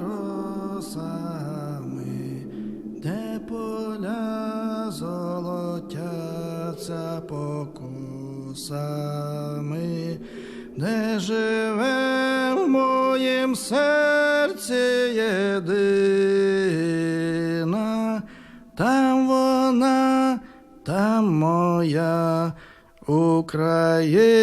росами, де поля золотяться покусами, де живе в моїм серці єдина, там вона, там моя Україна.